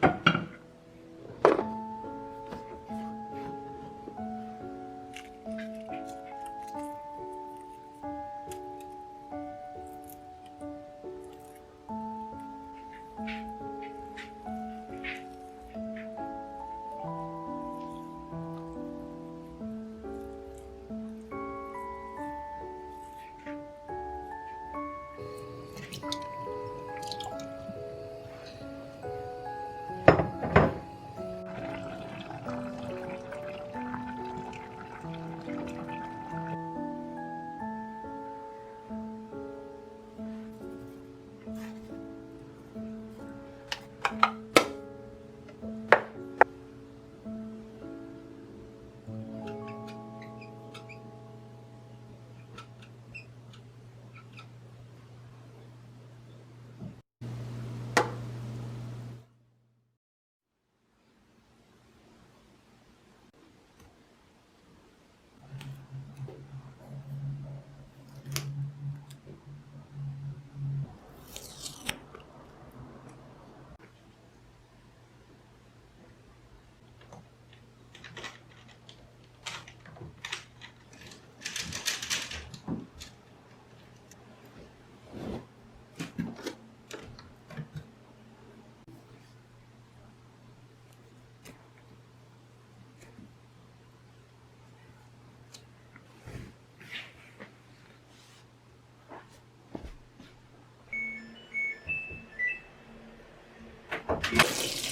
more of your smile?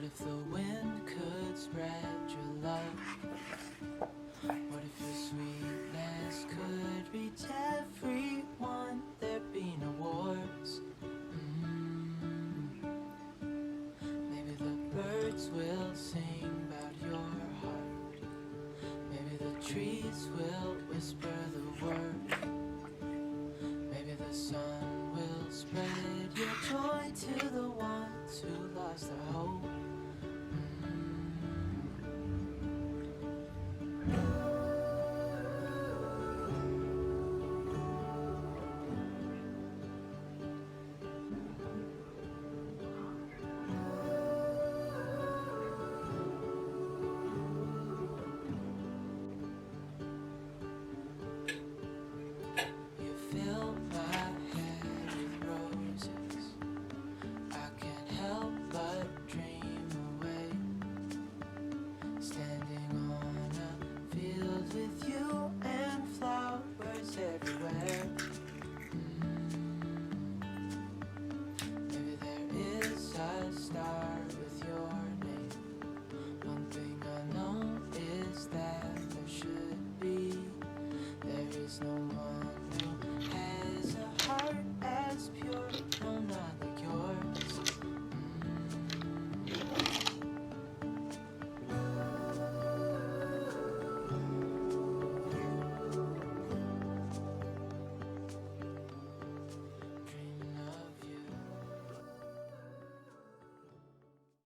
What if the wind could spread your love? What if your sweetness could reach everyone? There'd be no wars. Mm. Maybe the birds will sing about your heart. Maybe the trees will whisper the word. Maybe the sun will spread your joy to the ones who lost their hope.